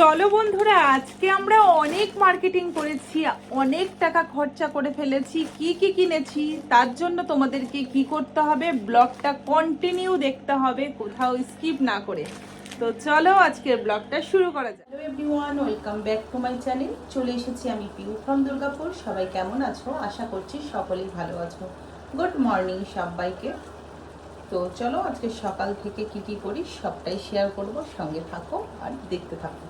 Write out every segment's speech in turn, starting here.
চলো বন্ধুরা, আজকে আমরা অনেক মার্কেটিং করেছি, অনেক টাকা খরচা করে ফেলেছি, কি কি কিনেছি, তার জন্য তোমাদেরকে কি করতে হবে, ব্লগটা কন্টিনিউ দেখতে হবে, কোথাও স্কিপ না করে। তো চলো আজকের ব্লগটা শুরু করা যাক। Hello everyone welcome back to my channel চলে এসেছি আমি পিউ ফ্রম দুর্গাপুর। সবাই কেমন আছো? আশা করছি সকলেই ভালো আছো। গুড মর্নিং সবাইকে। তো চলো আজকে সকাল থেকে কি কি করি, সবটাই শেয়ার করব, সঙ্গে থাকো আর দেখতে থাকো।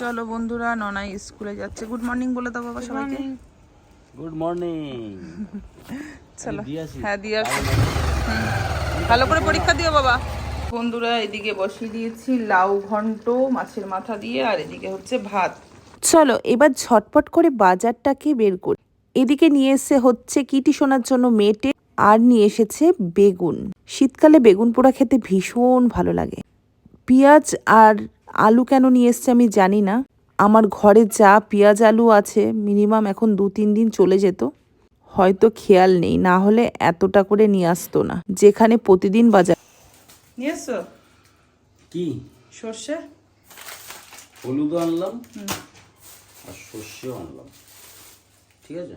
চলো বন্ধুরা ননাই স্কুলে যাচ্ছে। গুড মর্নিং বলে দাও বাবা সবাইকে। গুড মর্নিং চলো। হ্যাঁ দিয়ে ভালো করে পরীক্ষা দিও বাবা। বন্ধুরা এদিকে বসিয়ে দিয়েছি লাউ ঘন্ট মাছের মাথা দিয়ে আর এদিকে হচ্ছে ভাত। চলো এবার ঝটপট করে বাজারটাকে বের করি। এদিকে নিয়ে এসে হচ্ছে কিটি শোনার জন্য মেটে আর নিয়ে এসেছে বেগুন। শীতকালে বেগুন পোড়া খেতে ভীষণ ভালো লাগে। পেঁয়াজ আর আলু কেন নিয়ে এসছে আমি জানি না। আমার ঘরে যা পেঁয়াজ আলু আছে মিনিমাম এখন দু তিন দিন চলে যেত। হয়তো খেয়াল নেই না হলে এতটা করে নিয়ে আসতো না। যেখানে প্রতিদিন বাজার নিয়ে এসছো? কি? সর্ষে? হলুদও আনলাম। আর সর্ষেও আনলাম। ঠিক আছে?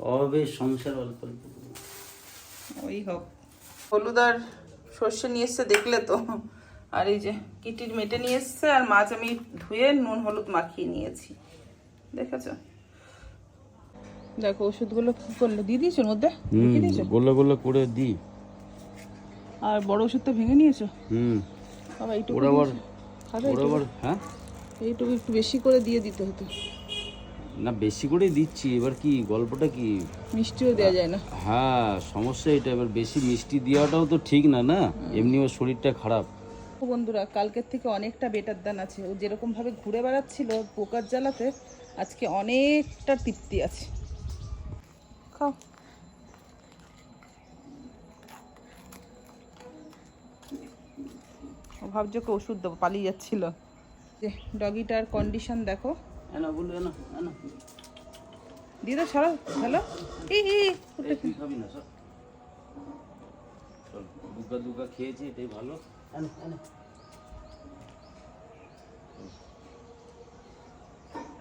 হবে সংসার অল্প অল্প ওই হোক। হলুদ আর সর্ষে নিয়ে এসছে দেখলে তো। আর এই যে কিটির মেটে নিয়ে এসছে আর মাছ আমি ধুয়ে নুন হলুদ মাখিয়ে নিয়েছি। দেখেছ? দেখো ওষুধগুলো কি করলে? দিয়ে দিয়েছ মধ্যে? গোলা গোলা করে দিই। আর বড় ওষুধটা ভেঙে নিয়েছো? হুম। বাবা এইটুকু হ্যাঁ? এইটুকু একটু বেশি করে দিয়ে দিতে হতো। না বেশি করে দিচ্ছি। এবার কি গল্পটা কি? মিষ্টিও দেওয়া যায় না? হ্যাঁ সমস্যা এটা এবার বেশি মিষ্টি দেওয়াটাও তো ঠিক না না? এমনি ওর শরীরটা খারাপ। ও বন্ধুরা কালকের থেকে অনেকটা বেটার দান আছে। ও যেরকম ভাবে ঘুরে বেড়াচ্ছিল পোকার জ্বালাতে আজকে অনেকটা তৃপ্তি আছে। খাও। ভাবছে ওকে ওষুধ দেবো পালিয়ে যাচ্ছিল। যে ডগিটার কন্ডিশন দেখো। দাও ছাড়ো হ্যালো। খেয়েছি এটাই ভালো। এনে,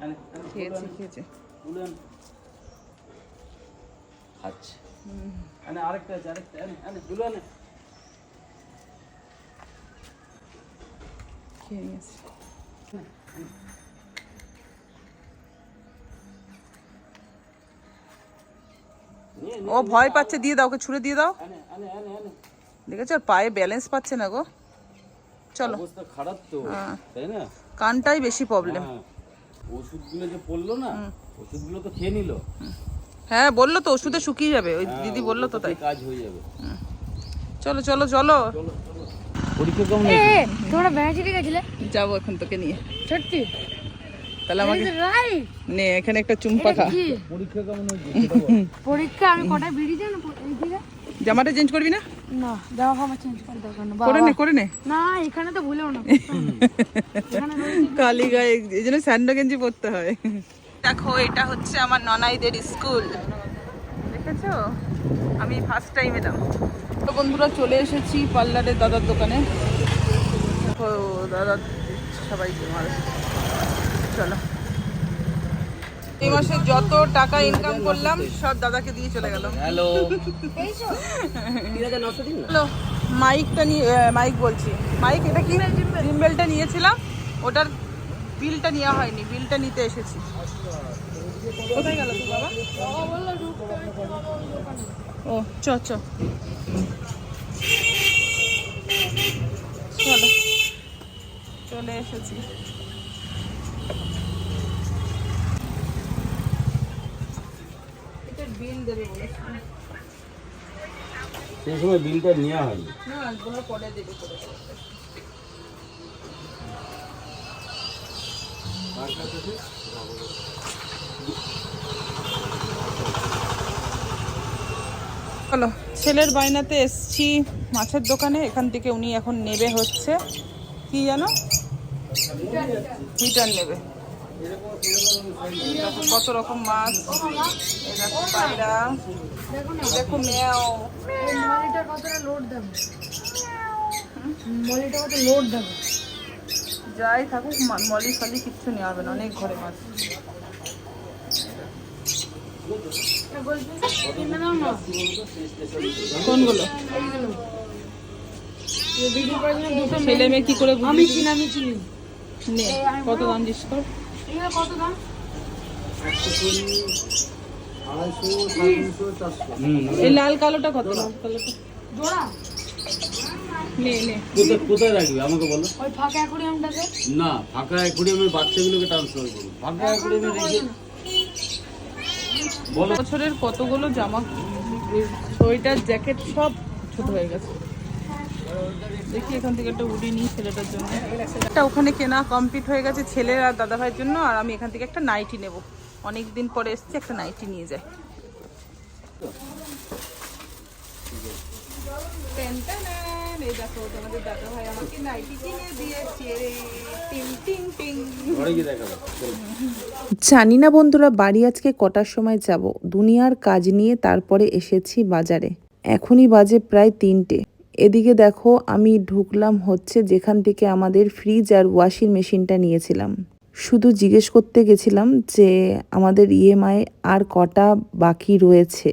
এনে, খেয়েছে খেয়েছে তুলে আন। আচ্ছা এনে আরেকটা আছে আরেকটা এনে এনে তুলে আনে খেয়ে নিয়েছে ও ভয় পাচ্ছে দিয়ে দাও ওকে ছুড়ে দিয়ে দাও এনে এনে এনে এনে দেখেছ? পায়ে ব্যালেন্স পাচ্ছে না গো। চলো। খারাপ তো হ্যাঁ। তাই না? কানটাই বেশি প্রবলেম হ্যাঁ। ওষুধগুলো যে পড়ল না ওষুধগুলো তো খেয়ে নিল। হ্যাঁ বলল তো ওষুধে শুকিয়ে যাবে। ওই দিদি বলল তো তাই। কাজ হয়ে যাবে। চলো চলো চলো। পরীক্ষা কেমন তোমরা গেছিলে? যাব এখন তোকে নিয়ে। সত্যি? তাহলে আমাকে রাই নে এখানে একটা চুম্পা খা কি? পরীক্ষা কেমন হয়েছে পরীক্ষা আমি কটায় বেরিয়ে যাই না জামাটা চেঞ্জ করবি না? না জামা চেঞ্জ করে দরকার না করে নে করে নে। না এখানে তো ভুলেও না। এখানে কালি গায়ে এই জন্য স্যান্ডো গেঞ্জি পরতে হয়। দেখো এটা হচ্ছে আমার ননাইদের স্কুল। দেখেছ? আমি ফার্স্ট টাইম এলাম তো বন্ধুরা চলে এসেছি পার্লারের দাদার দোকানে। দাদা সবাইকে মারে চলো। এই মাসে যত টাকা ইনকাম করলাম সব দাদাকে দিয়ে চলে গেল। হ্যালো হ্যালো মাইকটা নিয়ে মাইক বলছি। মাইক এটা কি? জিম্বেলটা নিয়েছিলাম ওটার বিলটা নেওয়া হয়নি বিলটা নিতে এসেছি। কোথায় গেল তুই বাবা? ও চ চ। চলো। চলে এসেছি। বিল দেবে বলেছে। সেই সময় বিলটা নেওয়া হয়নি। না ওগুলো পরে দেবে করে। হলো ছেলের বায়নাতে এসছি মাছের দোকানে এখান থেকে উনি এখন নেবে হচ্ছে। কি জানো? হিটার নেবে। দেখো কত রকম মাছ। দেখো পায়রা। দেখো মেয়াও। মলিটা কতটা লোড দেবে? মলিটা কত লোড দেবে? যাই থাকুক মলি ফলি কিচ্ছু নেওয়া হবে না অনেক ঘরে মাছ। কোনগুলো? ছেলে মেয়ে কি করে আমি চিনি আমি চিনি কত দাম দিস কর এগুলো কত দাম? এই লাল কালোটা কত? লাল কালোটা জোড়া? নে নে। কোথায় রাখবে? আমাকে বলো। ওই ফাঁকা অ্যাকোরিয়ামটাতে? না ফাঁকা অ্যাকুরিয়ামে বাচ্চাগুলোকে ট্রান্সফার ফাঁকা অ্যাকুরিয়ামে রেখে বছরের কতগুলো জামা সোয়েটার জ্যাকেট সব ছোট হয়ে গেছে। দেখি এখান থেকে একটা উডি নিই ছেলেটার জন্য। একটা ওখানে কেনা কমপ্লিট হয়ে গেছে ছেলের আর দাদা ভাইয়ের জন্য আর আমি এখান থেকে একটা নাইটি নেব। অনেক দিন পরে এসেছি একটা নাইটি নিয়ে যাই। এই দেখো তোমাদের দাদা ভাই আমাকে নাইটি কিনে দিয়েছে রে। টিং টিং টিং। ঘরে গিয়ে দেখাবো চলো। জানি না বন্ধুরা বাড়ি আজকে কটার সময় যাব। দুনিয়ার কাজ নিয়ে তারপরে এসেছি বাজারে। এখনই বাজে প্রায় তিনটে। এদিকে দেখো আমি ঢুকলাম হচ্ছে যেখান থেকে আমাদের ফ্রিজ আর ওয়াশিং মেশিনটা নিয়েছিলাম। শুধু জিজ্ঞেস করতে গেছিলাম যে আমাদের ইএমআই আর কটা বাকি রয়েছে।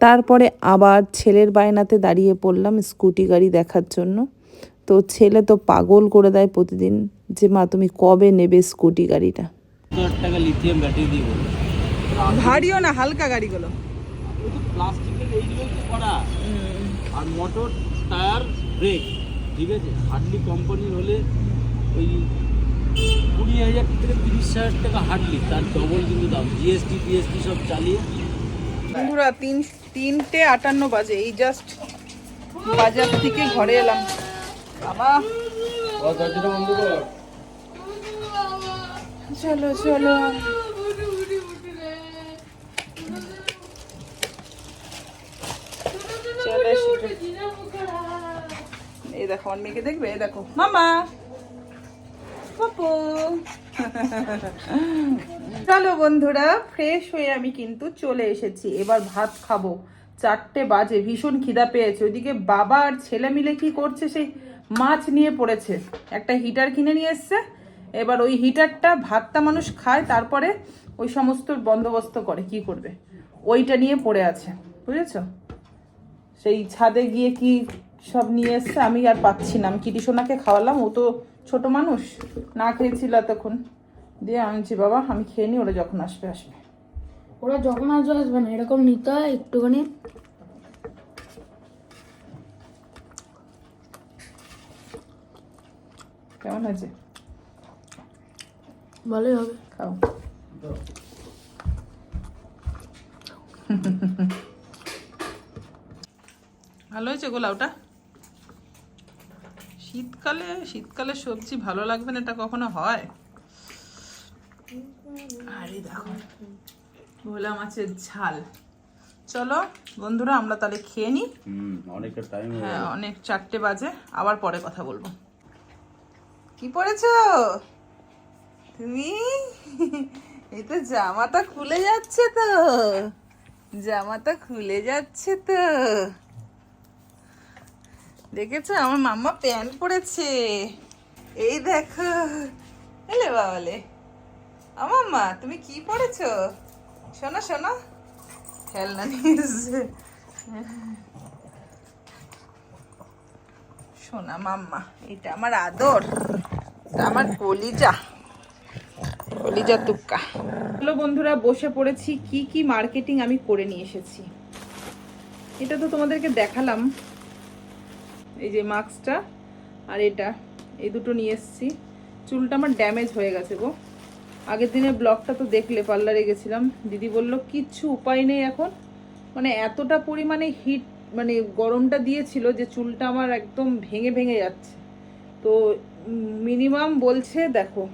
তারপরে আবার ছেলের বায়নাতে দাঁড়িয়ে পড়লাম স্কুটি গাড়ি দেখার জন্য। তো ছেলে তো পাগল করে দেয় প্রতিদিন যে মা তুমি কবে নেবে স্কুটি গাড়িটা? ভারীও না হালকা গাড়িগুলো। প্লাস্টিকের এইগুলো করা। আর মোটর টায়ার ব্রেক ঠিক আছে? হার্ডলি কোম্পানির হলে ওই কুড়ি হাজার থেকে তিরিশ হাজার টাকা হার্ডলি তার ডবল কিন্তু দাম। জিএসটি পিএসটি সব চালিয়ে। বন্ধুরা তিন তিনটে আটান্ন বাজে। এই জাস্ট বাজার থেকে ঘরে এলাম। বাবা। চলো চলে। এই দেখো আমার মেয়েকে দেখবে? এই দেখো। মামা। পপু। চলো বন্ধুরা ফ্রেশ হয়ে আমি কিন্তু চলে এসেছি। এবার ভাত খাব। চারটে বাজে ভীষণ খিদা পেয়েছে। ওইদিকে বাবা আর ছেলে মিলে কি করছে সেই মাছ নিয়ে পড়েছে। একটা হিটার কিনে নিয়ে এসছে। এবার ওই হিটারটা ভাতটা মানুষ খায় তারপরে ওই সমস্ত বন্দোবস্ত করে কি করবে? ওইটা নিয়ে পড়ে আছে। বুঝেছ? সেই ছাদে গিয়ে কি সব নিয়ে এসছে আমি আর পাচ্ছি না। আমি কিটি সোনাকে খাওয়ালাম? ও তো ছোট মানুষ না খেয়েছিল এতক্ষণ। দিয়ে আনছি বাবা আমি খেয়ে নি ওরা যখন আসবে আসবে। ওরা যখন আসবে আসবে না। এরকম নিতে হয় একটুখানি। কেমন হয়েছে? ভালোই হবে। খাও। ভালো হয়েছে গোলাওটা? শীতকালে শীতকালে সবজি ভালো লাগবে না এটা কখনো হয়? আরে দেখো ভোলা মাছের ঝাল। চলো বন্ধুরা আমরা তাহলে খেয়ে নিই অনেকটা টাইম হ্যাঁ অনেক চারটে বাজে আবার পরে কথা বলব। কি পরেছো তুমি? এই তো জামাটা খুলে যাচ্ছে তো। জামাটা খুলে যাচ্ছে তো। দেখেছ? আমার মাম্মা প্যান্ট পরেছে। এই দেখো। এলে বাবালে। আমার মা তুমি কি পরেছো? শোনো শোনো। খেলনা নিয়ে। সোনা মাম্মা, এটা আমার আদর। আমার কলিজা। কলিজা তুক্কা। হ্যালো বন্ধুরা, বসে পড়েছি। কি কি মার্কেটিং আমি করে নিয়ে এসেছি? এটা তো তোমাদেরকে দেখালাম। এই যে মাস্কটা আর এটা, এই দুটো নিয়ে এসেছি। চুলটা আমার ড্যামেজ হয়ে গেছে গো। আগের দিনে ব্লগটা তো দেখলে, পার্লারে গেছিলাম, দিদি বলল, কিচ্ছু উপায় নেই এখন। মানে এতটা পরিমাণে হিট মানে গরমটা দিয়েছিল যে চুলটা আমার একদম ভেঙে ভেঙে যাচ্ছে। তো মিনিমাম বলছে, দেখো,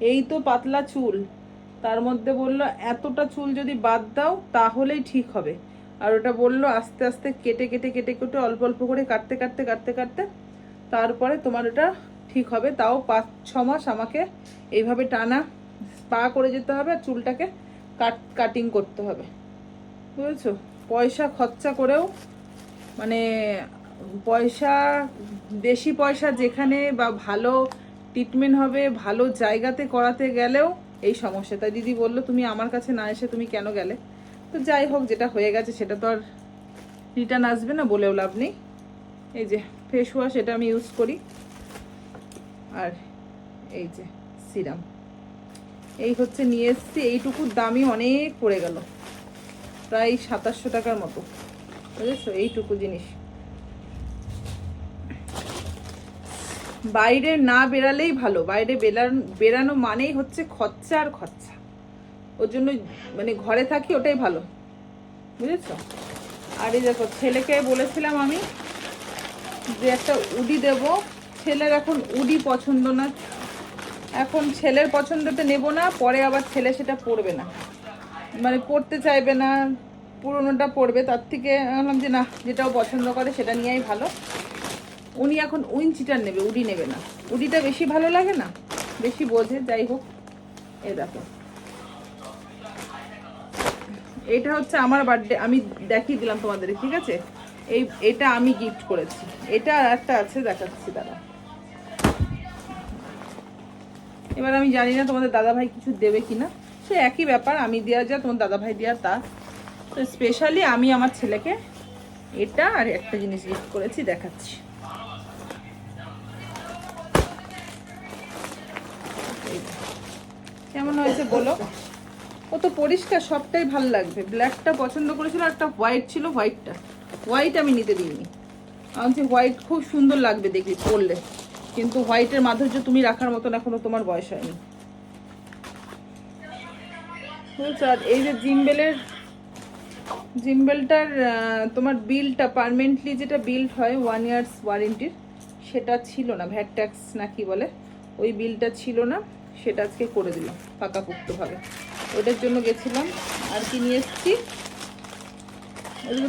এই তো পাতলা চুল। তার মধ্যে বলল, এতটা চুল যদি বাদ দাও, তাহলেই ঠিক হবে। আর ওটা বলল আস্তে আস্তে কেটে কেটে কেটে কেটে, অল্প অল্প করে কাটতে কাটতে কাটতে কাটতে। তারপরে তোমার ওটা ঠিক হবে। তাও পাঁচ, ছ মাস আমাকে এইভাবে টানা স্পা করে যেতে হবে আর চুলটাকে কাট কাটিং করতে হবে। বুঝেছ? পয়সা খরচা করেও মানে পয়সা, বেশি পয়সা যেখানে বা ভালো ট্রিটমেন্ট হবে, ভালো জায়গাতে করাতে গেলেও এই সমস্যা। তাই দিদি বলল, তুমি আমার কাছে না এসে তুমি কেন গেলে? তো যাই হোক, যেটা হয়ে গেছে সেটা তো আর রিটার্ন আসবে না বলেও লাভ নেই। এই যে ফেস ওয়াশ এটা আমি ইউজ করি। আর এই যে সিরাম এই হচ্ছে নিয়ে এসছি এইটুকুর দামই অনেক পড়ে গেল। প্রায় সাতাশশো টাকার মতো। বুঝেছ? এইটুকু জিনিস। বাইরে না বেরালেই ভালো। বাইরে বেরানো বেরানো মানেই হচ্ছে খরচা আর খরচা। ওর জন্য মানে ঘরে থাকি ওটাই ভালো। বুঝেছ? আর এই দেখো, ছেলেকে বলেছিলাম আমি যে একটা উডি দেব। ছেলের এখন উডি পছন্দ না। এখন ছেলের পছন্দতে নেব না, পরে আবার ছেলে সেটা পড়বে না। মানে পড়তে চাইবে না, পুরোনোটা পড়বে তার থেকে ভাবলাম যে না, যেটাও পছন্দ করে সেটা নিয়েই ভালো। উনি এখন উইঞ্চিটার নেবে, উডি নেবে না। উডিটা বেশি ভালো লাগে না? বেশি বোঝে, যাই হোক। এ দেখো। এটা হচ্ছে আমার বার্থডে আমি দেখিয়ে দিলাম তোমাদের ঠিক আছে? এই, এটা আমি গিফট করেছি। এটা আর একটা আছে, দেখাচ্ছি দাদা। এবার আমি জানি না তোমাদের দাদা ভাই কিছু দেবে কিনা। সে একই ব্যাপার, আমি দেওয়া যা, তোমার দাদা ভাই দেওয়া তা। তো স্পেশালি আমি আমার ছেলেকে এটা আর একটা জিনিস গিফট করেছি, দেখাচ্ছি। কেমন হয়েছে বলো? ও তো পরিষ্কার, সবটাই ভালো লাগবে। ব্ল্যাকটা পছন্দ করেছিল একটা হোয়াইট ছিল হোয়াইটটা হোয়াইট আমি নিতে দিইনি। আমি হোয়াইট খুব সুন্দর লাগবে দেখি পরলে। কিন্তু হোয়াইটের মাধুর্য তুমি রাখার মতন এখনও তোমার বয়স হয়নি। আর এই যে জিম্বেলের, জিম্বেলটার তোমার বিলটা পারমানেন্টলি যেটা বিল্ড হয় ওয়ান ইয়ার্স ওয়ারেন্টির সেটা ছিল না। ভ্যাট ট্যাক্স না কি বলে, ওই বিলটা ছিল না। সেটা আজকে করে দিলাম, পাকাপুক্তভাবে। ওটার জন্য গেছিলাম, আর কি নিয়ে এসেছি?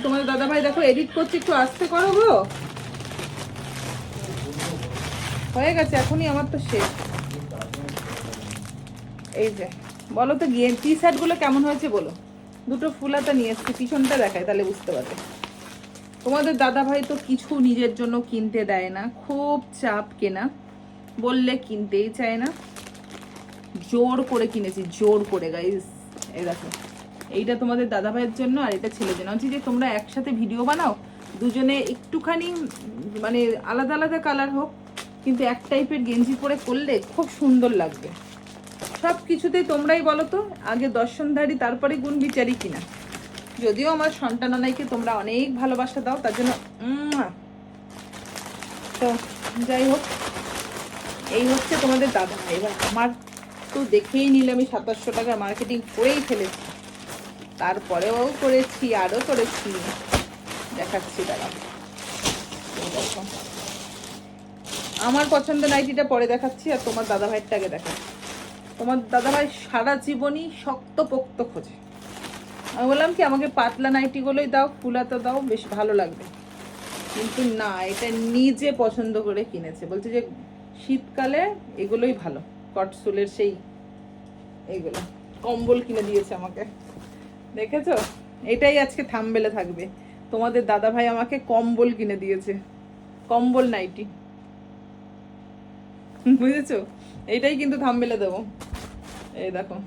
তোমাদের দাদাভাই দেখো এডিট করছি, একটু আসতে করো গো। হয়ে গেছে, এখনই আমার তো শেষ। এই যে, বলো তো গিয়ে টি শার্টগুলো কেমন হয়েছে বলো। দুটো ফুলাতা নিয়ে এসছি, পিছনটা দেখায়, তাহলে বুঝতে পারবে। তোমাদের দাদা ভাই তো কিছু নিজের জন্য কিনতে দেয় না, খুব চাপ কেনা, বললে কিনতেই চায় না। জোর করে কিনেছি, জোর করে গাইস এই দেখো, এইটা তোমাদের দাদা ভাইয়ের জন্য আর এটা ছেলের জন্য। হচ্ছে যে, তোমরা একসাথে ভিডিও বানাও, দুজনে একটুখানি মানে আলাদা আলাদা কালার হোক, কিন্তু এক টাইপের গেঞ্জি পরে করলে খুব সুন্দর লাগবে। সব কিছুতেই তোমরাই বলো তো, আগে দর্শনধারী, তারপরে গুণ বিচারি কিনা। যদিও আমার সন্তানানাইকে তোমরা অনেক ভালোবাসা দাও, তার জন্য তো যাই হোক, এই হচ্ছে তোমাদের দাদা ভাই এবার আমার তো দেখেই নিলে আমি সাতাশশো টাকা মার্কেটিং করেই ফেলেছি। তারপরেও করেছি, আরও করেছি। দেখাচ্ছি দাদা আমার পছন্দ নাইটিটা পরে দেখাচ্ছি আর তোমার দাদা ভাইয়েরটা আগে দেখাচ্ছি। তোমার দাদা ভাই সারা জীবনই শক্ত পোক্ত খোঁজে। আমি বললাম কি, আমাকে পাতলা নাইটিগুলোই দাও, ফুলাতে দাও, বেশ ভালো লাগবে। কিন্তু না, এটা নিজে পছন্দ করে কিনেছে। বলছে যে, শীতকালে এগুলোই ভালো। কটসুলের সেই এইগুলো, কম্বল কিনে দিয়েছে আমাকে। দেখেছ? এটাই আজকে থামবেলে থাকবে। তোমাদের দাদা ভাই আমাকে কম্বল কিনে দিয়েছে। কম্বল নাইটি। বুঝেছ? এইটাই কিন্তু থামবেলে দেবো। এই দেখো।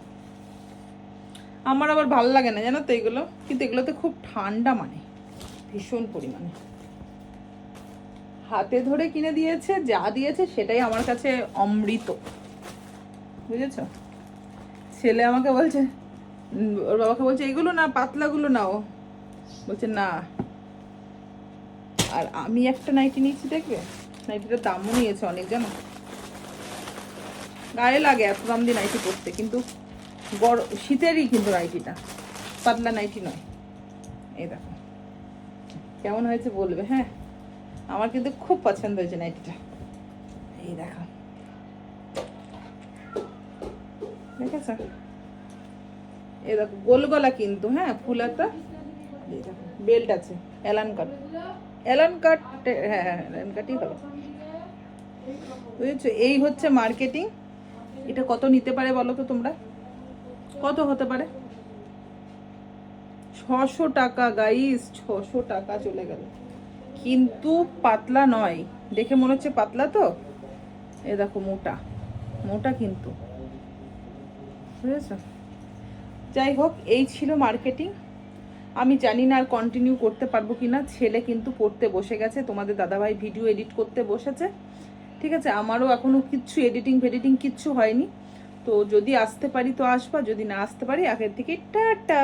আমার আবার ভালো লাগে না, জানো তো এগুলো? কিন্তু এগুলোতে খুব ঠান্ডা মানে ভীষণ পরিমাণে। হাতে ধরে কিনে দিয়েছে, যা দিয়েছে সেটাই আমার কাছে অমৃত। বুঝেছ? ছেলে আমাকে বলছে ওর বাবাকে বলছে, এগুলো না, পাতলাগুলো নাও। বলছে, না। আর আমি একটা নাইটি নিয়েছি, দেখবে? নাইটিটার দামও নিয়েছে অনেক জানো গায়ে লাগে এত দাম দিয়ে নাইটি পরতে, কিন্তু গরম শীতেরই কিন্তু নাইটিটা। পাতলা নাইটি নয়। এই দেখো। কেমন হয়েছে বলবে হ্যাঁ? আমার কিন্তু খুব পছন্দ হয়েছে নাইটিটা। এই দেখো। দেখেছ এই দেখো গোল গলা কিন্তু হ্যাঁ দেখো, বেল্ট আছে, অ্যালান কাট। অ্যালান কাট হ্যাঁ হ্যাঁ অ্যালান কাটই হবে। বুঝেছ? এই হচ্ছে মার্কেটিং। এটা কত নিতে পারে বলো তো তোমরা? কত হতে পারে? ছশো টাকা গাইস ছশো টাকা চলে গেল। কিন্তু পাতলা নয়। দেখে মনে হচ্ছে পাতলা তো? এ দেখো, মোটা। মোটা কিন্তু। বুঝেছ? যাই হোক, এই ছিল মার্কেটিং আমি জানি না আর কন্টিনিউ করতে পারব কি না ছেলে কিন্তু পড়তে বসে গেছে, তোমাদের দাদাভাই ভিডিও এডিট করতে বসেছে। ঠিক আছে, আমারও এখনও কিচ্ছু এডিটিং ফেডিটিং কিচ্ছু হয়নি। তো যদি আসতে পারি তো আসবা, যদি না আসতে পারি, আগের থেকে টাটা!